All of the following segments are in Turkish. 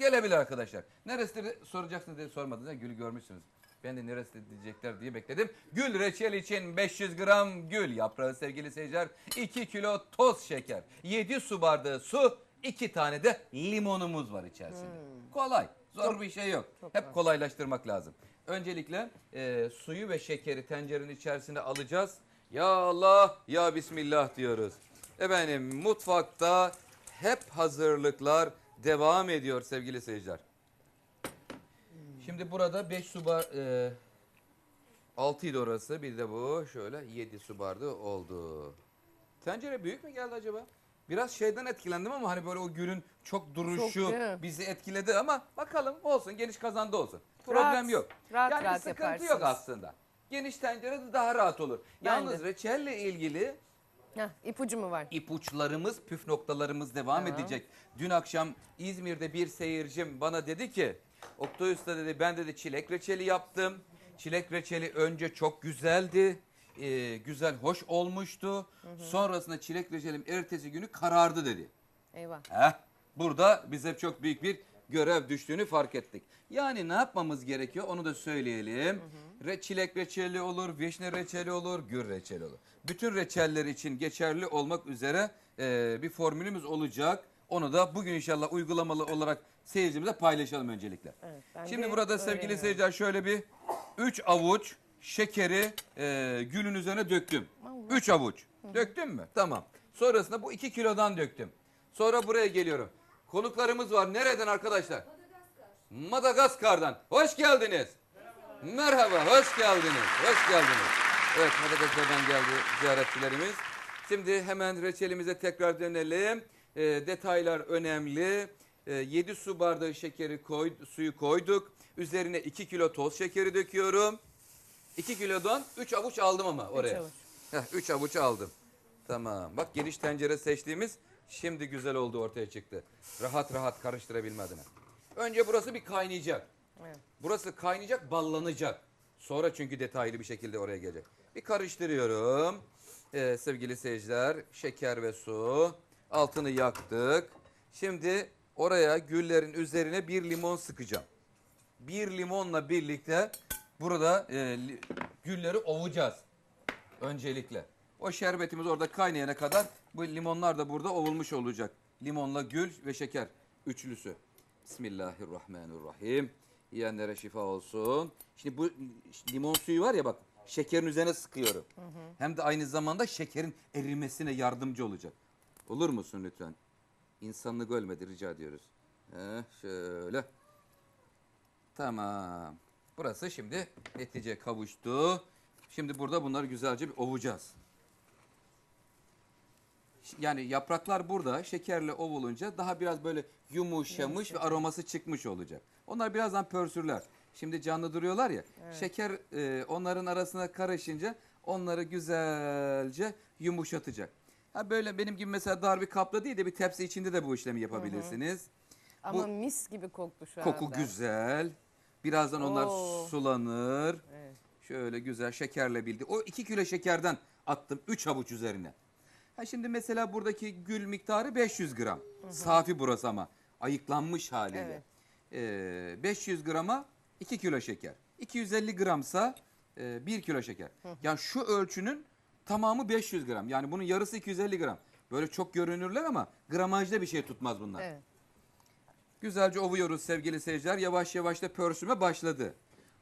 Gelebilir arkadaşlar. Neresi soracaksınız diye sormadınız. Gül görmüşsünüz. Ben de neresi diyecekler diye bekledim. Gül reçel için 500 gram gül yaprağı sevgili seyirciler. 2 kilo toz şeker. 7 su bardağı su. 2 tane de limonumuz var içerisinde. Kolay. Zor bir şey yok. Hep kolaylaştırmak lazım. Öncelikle e, suyu ve şekeri tencerenin içerisine alacağız. Ya Allah ya Bismillah diyoruz. Efendim mutfakta hep hazırlıklar devam ediyor sevgili seyirciler. Şimdi burada 5 su bar... E, 6 idi orası. Bir de bu. Şöyle 7 su bardağı oldu. Tencere büyük mü geldi acaba? Biraz şeyden etkilendim ama hani böyle o gülün çok duruşu Çok, değil mi? bizi etkiledi ama bakalım olsun geniş kazanda olsun. Problem Rahat, yok. rahat yani rahat sıkıntı yaparsınız. yok aslında. Geniş tencerede daha rahat olur. Yalnız reçelle ilgili Heh, ipucu mu var? ipuçlarımız, püf noktalarımız devam Tamam. edecek. Dün akşam İzmir'de bir seyircim bana dedi ki, Oktay Usta dedi ben dedi çilek reçeli yaptım. Çilek reçeli önce çok güzeldi. e, güzel, hoş olmuştu. Sonrasında çilek reçelim ertesi günü karardı dedi. Eyvah. Heh, burada bize çok büyük bir görev düştüğünü fark ettik. Yani ne yapmamız gerekiyor onu da söyleyelim. Re, çilek reçeli olur, vişne reçeli olur, gür reçeli olur. Bütün reçeller için geçerli olmak üzere e, bir formülümüz olacak. Onu da bugün inşallah uygulamalı olarak seyircimize paylaşalım öncelikle. Evet, Şimdi burada sevgili seyirciler şöyle bir 3 avuç şekeri e, gülün üzerine döktüm. 3 avuç. Döktüm mü? Tamam. Sonrasında bu 2 kilodan döktüm. Sonra buraya geliyorum. Konuklarımız var. Nereden arkadaşlar? Madagaskar'dan. Hoş geldiniz. Merhaba, hoş geldiniz. Hoş geldiniz. Evet, Madagaskar'dan geldi ziyaretçilerimiz. Şimdi hemen reçelimize tekrar dönelim. Ee, detaylar önemli. Ee, 7 su bardağı şekeri koy, suyu koyduk. Üzerine 2 kilo toz şekeri döküyorum. 2 kilodan 3 avuç aldım ama oraya. avuç. Heh, 3 avuç aldım. Tamam. Bak geniş tencere seçtiğimiz şimdi güzel oldu ortaya çıktı. Rahat rahat karıştırabilme adına. Önce burası bir kaynayacak. Evet. Burası kaynayacak, ballanacak. Sonra çünkü detaylı bir şekilde oraya gelecek. Bir karıştırıyorum. Ee, sevgili seyirciler, şeker ve su. Altını yaktık. Şimdi oraya güllerin üzerine bir limon sıkacağım. Bir limonla birlikte burada e, gülleri ovacağız. Öncelikle. O şerbetimiz orada kaynayana kadar bu limonlar da burada ovulmuş olacak. Limonla gül ve şeker üçlüsü. Bismillahirrahmanirrahim. Yiyenlere şifa olsun. Şimdi bu limon suyu var ya bak şekerin üzerine sıkıyorum. Hem de aynı zamanda şekerin erimesine yardımcı olacak. Olur musun lütfen? İnsanlık ölmedi rica ediyoruz. Heh, şöyle. Tamam. Burası şimdi netice kavuştu. Şimdi burada bunları güzelce bir ovacağız. Yani yapraklar burada şekerle ovulunca daha biraz böyle yumuşamış ve aroması çıkmış olacak. Onlar birazdan pörsürler. Şimdi canlı duruyorlar ya. Şeker e, onların arasına karışınca onları güzelce yumuşatacak. Ha böyle benim gibi mesela dar bir kapla değil de bir tepsi içinde de bu işlemi yapabilirsiniz. Ama Bu- mis gibi koktu şu Koku anda. güzel. Birazdan onlar Oo. sulanır. Evet. Şöyle güzel şekerle bildi. O 2 kilo şekerden attım 3 avuç üzerine. Ha şimdi mesela buradaki gül miktarı 500 gram. Safi burası ama ayıklanmış haliyle. Evet. Ee, 500 grama 2 kilo şeker. 250 gramsa 1 kilo şeker. Yani şu ölçünün tamamı 500 gram. Yani bunun yarısı 250 gram. Böyle çok görünürler ama gramajda bir şey tutmaz bunlar. Evet. Güzelce ovuyoruz sevgili seyirciler. Yavaş yavaş da pörsüme başladı.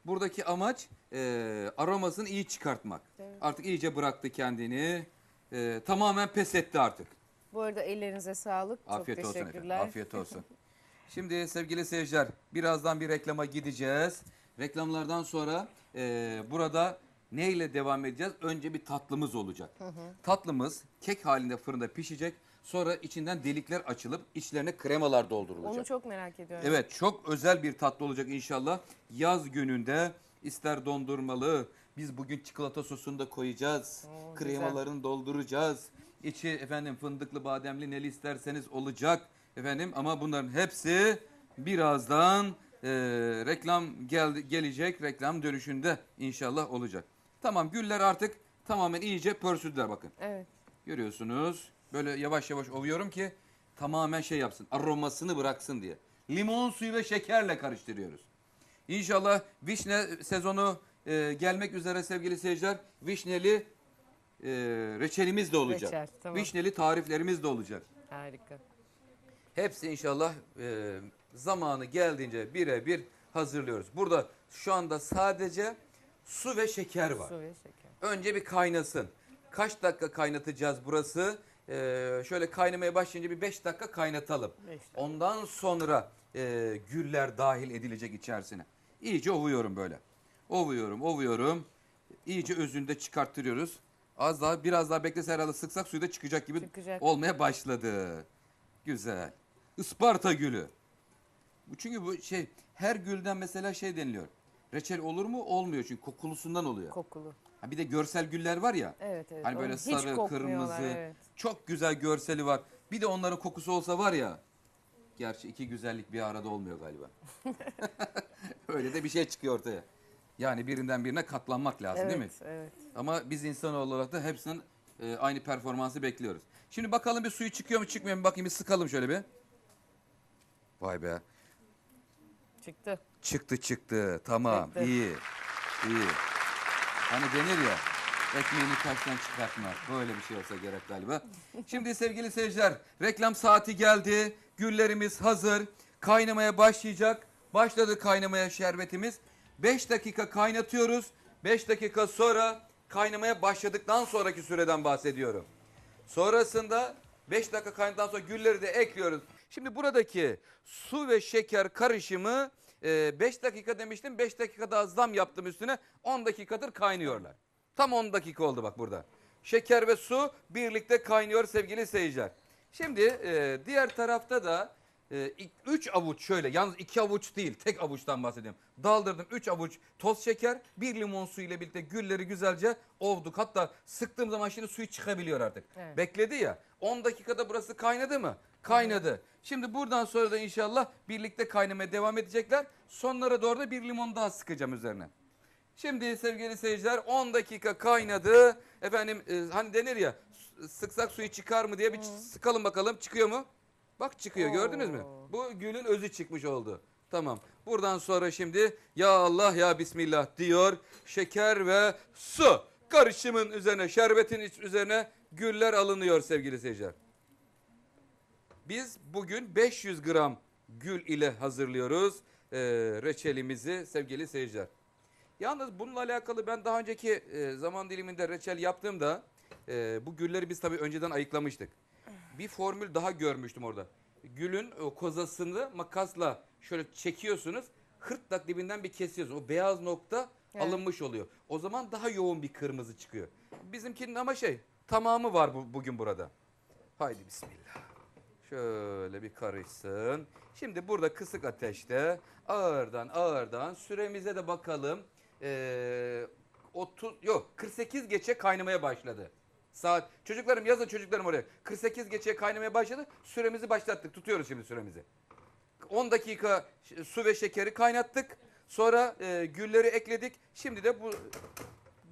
Buradaki amaç e, aromasını iyi çıkartmak. Evet. Artık iyice bıraktı kendini. E, tamamen pes etti artık. Bu arada ellerinize sağlık. Afiyet Çok olsun efendim. teşekkürler. Afiyet olsun. Şimdi sevgili seyirciler birazdan bir reklama gideceğiz. Reklamlardan sonra e, burada neyle devam edeceğiz? Önce bir tatlımız olacak. Tatlımız kek halinde fırında pişecek. Sonra içinden delikler açılıp içlerine kremalar doldurulacak. Onu çok merak ediyorum. Evet çok özel bir tatlı olacak inşallah. Yaz gününde ister dondurmalı biz bugün çikolata sosunu da koyacağız. Oo, Kremalarını dolduracağız. İçi efendim fındıklı bademli neli isterseniz olacak. Efendim ama bunların hepsi birazdan e, reklam gel, gelecek. Reklam dönüşünde inşallah olacak. Tamam güller artık tamamen iyice pörsüdüler bakın. Evet. Görüyorsunuz. Böyle yavaş yavaş ovuyorum ki tamamen şey yapsın. Aromasını bıraksın diye. limon suyu ve şekerle karıştırıyoruz. İnşallah vişne sezonu e, gelmek üzere sevgili seyirciler. Vişneli e, reçelimiz de olacak. Reçel, tamam. Vişneli tariflerimiz de olacak. Harika. Hepsi inşallah e, zamanı geldiğince birebir hazırlıyoruz. Burada şu anda sadece su ve şeker var. Su ve şeker. Önce bir kaynasın. Kaç dakika kaynatacağız burası? Ee, şöyle kaynamaya başlayınca bir 5 dakika kaynatalım. Beş dakika. Ondan sonra e, güller dahil edilecek içerisine. İyice ovuyorum böyle. Ovuyorum, ovuyorum. İyice özünü de çıkarttırıyoruz. Az daha biraz daha beklese herhalde sıksak suyu da çıkacak gibi Çıkacak. olmaya başladı. Güzel. Isparta gülü. Bu çünkü bu şey her gülden mesela şey deniliyor. Reçel olur mu? Olmuyor çünkü kokulusundan oluyor. Kokulu. Ha bir de görsel güller var ya. Evet evet. Hani böyle Hiç sarı, kokmuyorlar, kırmızı. Evet. Çok güzel görseli var. Bir de onların kokusu olsa var ya. Gerçi iki güzellik bir arada olmuyor galiba. Öyle de bir şey çıkıyor ortaya. Yani birinden birine katlanmak lazım Evet, değil mi? evet. Ama biz insan olarak da hepsinin e, aynı performansı bekliyoruz. Şimdi bakalım bir suyu çıkıyor mu çıkmıyor mu bakayım bir sıkalım şöyle bir. Vay be. Çıktı. Çıktı çıktı. Tamam. Çıktı. iyi. İyi. Hani denir ya ekmeğini taştan çıkartma. Böyle bir şey olsa gerek galiba. Şimdi sevgili seyirciler reklam saati geldi. Güllerimiz hazır. Kaynamaya başlayacak. Başladı kaynamaya şerbetimiz. 5 dakika kaynatıyoruz. 5 dakika sonra kaynamaya başladıktan sonraki süreden bahsediyorum. Sonrasında 5 dakika kaynadıktan sonra gülleri de ekliyoruz. Şimdi buradaki su ve şeker karışımı 5 dakika demiştim. 5 dakika daha zam yaptım üstüne. 10 dakikadır kaynıyorlar. Tam 10 dakika oldu bak burada. Şeker ve su birlikte kaynıyor sevgili seyirciler. Şimdi e, diğer tarafta da 3 avuç şöyle yalnız 2 avuç değil tek avuçtan bahsediyorum. Daldırdım 3 avuç toz şeker bir limon suyu ile birlikte gülleri güzelce ovduk. Hatta sıktığım zaman şimdi suyu çıkabiliyor artık. Evet. Bekledi ya 10 dakikada burası kaynadı mı? Kaynadı. Şimdi buradan sonra da inşallah birlikte kaynamaya devam edecekler. Sonlara doğru da bir limon daha sıkacağım üzerine. Şimdi sevgili seyirciler 10 dakika kaynadı. Efendim e, hani denir ya sıksak suyu çıkar mı diye bir sıkalım bakalım çıkıyor mu? Bak çıkıyor gördünüz mü? Oo. Bu gülün özü çıkmış oldu. Tamam. Buradan sonra şimdi ya Allah ya Bismillah diyor. Şeker ve su karışımın üzerine şerbetin üzerine güller alınıyor sevgili seyirciler. Biz bugün 500 gram gül ile hazırlıyoruz e, reçelimizi sevgili seyirciler. Yalnız bununla alakalı ben daha önceki e, zaman diliminde reçel yaptığımda e, bu gülleri biz tabii önceden ayıklamıştık. Bir formül daha görmüştüm orada. Gülün o kozasını makasla şöyle çekiyorsunuz. Hırtlak dibinden bir kesiyorsunuz. O beyaz nokta Evet. alınmış oluyor. O zaman daha yoğun bir kırmızı çıkıyor. Bizimkinin ama şey tamamı var bu, bugün burada. Haydi bismillah. Şöyle bir karışsın. Şimdi burada kısık ateşte ağırdan ağırdan süremize de bakalım. Ee, 30 yok 48 geçe kaynamaya başladı. Saat çocuklarım yazın çocuklarım oraya. 48 geçe kaynamaya başladı. Süremizi başlattık. Tutuyoruz şimdi süremizi. 10 dakika su ve şekeri kaynattık. Sonra e, gülleri ekledik. Şimdi de bu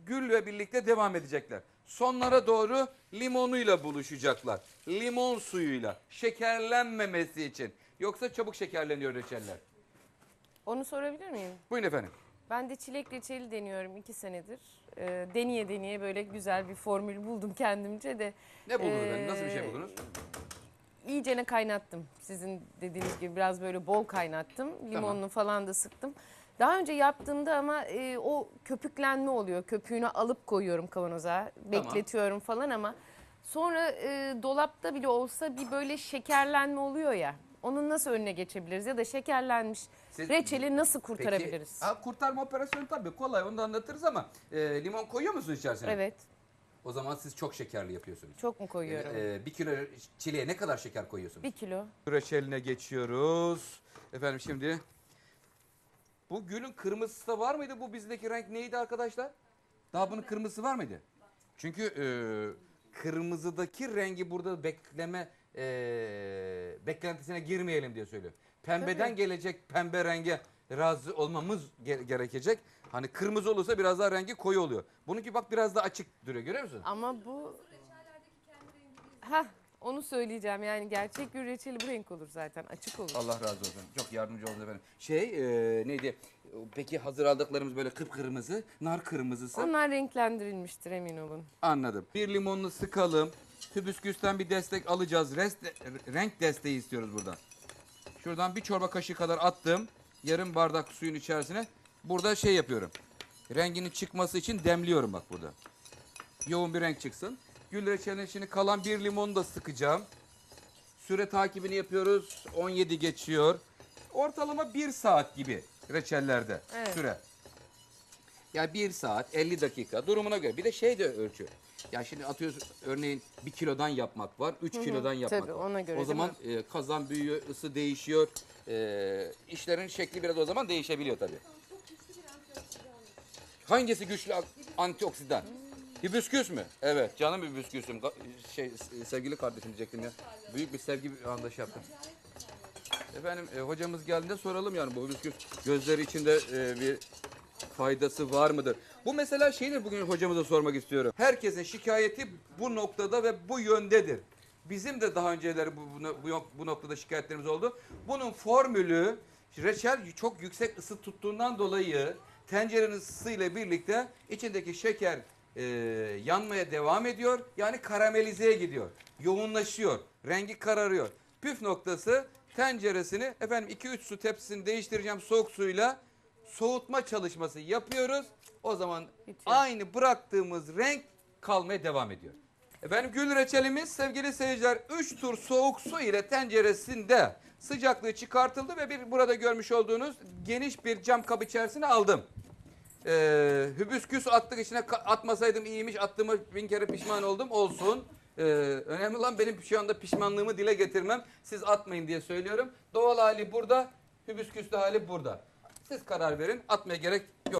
gülle birlikte devam edecekler. Sonlara doğru limonuyla buluşacaklar. Limon suyuyla şekerlenmemesi için. Yoksa çabuk şekerleniyor reçeller. Onu sorabilir miyim? Buyurun efendim. Ben de çilek reçeli deniyorum iki senedir. Ee, deneye deneye böyle güzel bir formül buldum kendimce de. Ne buldunuz efendim? Nasıl bir şey buldunuz? İyicene kaynattım. Sizin dediğiniz gibi biraz böyle bol kaynattım. Limonunu falan da sıktım. Daha önce yaptığımda ama e, o köpüklenme oluyor. Köpüğünü alıp koyuyorum kavanoza. Bekletiyorum falan ama sonra e, dolapta bile olsa bir böyle şekerlenme oluyor ya. Onun nasıl önüne geçebiliriz ya da şekerlenmiş Siz- reçeli nasıl kurtarabiliriz? Peki, ha, kurtarma operasyonu tabii kolay onu da anlatırız ama e, limon koyuyor musunuz içerisine? Evet. O zaman siz çok şekerli yapıyorsunuz. Çok mu koyuyorum? E, bir kilo çileğe ne kadar şeker koyuyorsunuz? Bir kilo. Reçeline geçiyoruz. Efendim şimdi bu gülün kırmızısı da var mıydı? Bu bizdeki renk neydi arkadaşlar? Daha bunun kırmızısı var mıydı? Çünkü e, kırmızıdaki rengi burada bekleme e, beklentisine girmeyelim diye söylüyor. Pembeden Tabii. gelecek pembe renge razı olmamız ge- gerekecek. Hani kırmızı olursa biraz daha rengi koyu oluyor. Bununki bak biraz daha açık duruyor görüyor musun? Ama bu... Ha Onu söyleyeceğim yani gerçek gül reçeli bu renk olur zaten açık olur. Allah razı olsun. Çok yardımcı oldunuz efendim. Şey e, neydi? Peki hazır aldıklarımız böyle kıpkırmızı, nar kırmızısı. Onlar renklendirilmiştir emin olun. Anladım. Bir limonlu sıkalım. Hibiskusten bir destek alacağız. Rest, renk desteği istiyoruz buradan. Şuradan bir çorba kaşığı kadar attım. Yarım bardak suyun içerisine. Burada şey yapıyorum. Renginin çıkması için demliyorum bak burada. Yoğun bir renk çıksın. Gül reçelinin içine kalan bir limonu da sıkacağım. Süre takibini yapıyoruz. 17 geçiyor. Ortalama 1 saat gibi reçellerde Evet. süre. Ya 1 saat 50 dakika durumuna göre. Bir de şey de ölçü. Ya şimdi atıyoruz örneğin 1 kilodan yapmak var, 3 kilodan yapmak Tabii, var. ona göre o değil zaman e, kazan büyüyor, ısı değişiyor. E, işlerin şekli biraz o zaman değişebiliyor tabii. Hangisi güçlü a- antioksidan? Hibiskus mü? Evet canım hibiskusum. Ga- Şey, sevgili kardeşim diyecektim ya. Büyük bir sevgi bir anda şey yaptım. Efendim e, hocamız geldiğinde soralım yani bu hibiskus gözleri içinde e, bir faydası var mıdır? Bu mesela şeydir bugün hocamıza sormak istiyorum. Herkesin şikayeti bu noktada ve bu yöndedir. Bizim de daha önceleri bu, bu, bu, noktada şikayetlerimiz oldu. Bunun formülü reçel çok yüksek ısı tuttuğundan dolayı tencerenin ısısıyla birlikte içindeki şeker e, yanmaya devam ediyor. Yani karamelizeye gidiyor. Yoğunlaşıyor. Rengi kararıyor. Püf noktası tenceresini efendim 2-3 su tepsisini değiştireceğim soğuk suyla soğutma çalışması yapıyoruz. O zaman Bitiyor. aynı bıraktığımız renk kalmaya devam ediyor. Efendim gül reçelimiz sevgili seyirciler 3 tur soğuk su ile tenceresinde sıcaklığı çıkartıldı ve bir burada görmüş olduğunuz geniş bir cam kap içerisine aldım. Ee, hübüsküs attık içine atmasaydım iyiymiş attığıma bin kere pişman oldum olsun. Ee, önemli olan benim şu anda pişmanlığımı dile getirmem. Siz atmayın diye söylüyorum. Doğal hali burada, hübüsküslü hali burada. Siz karar verin atmaya gerek yok.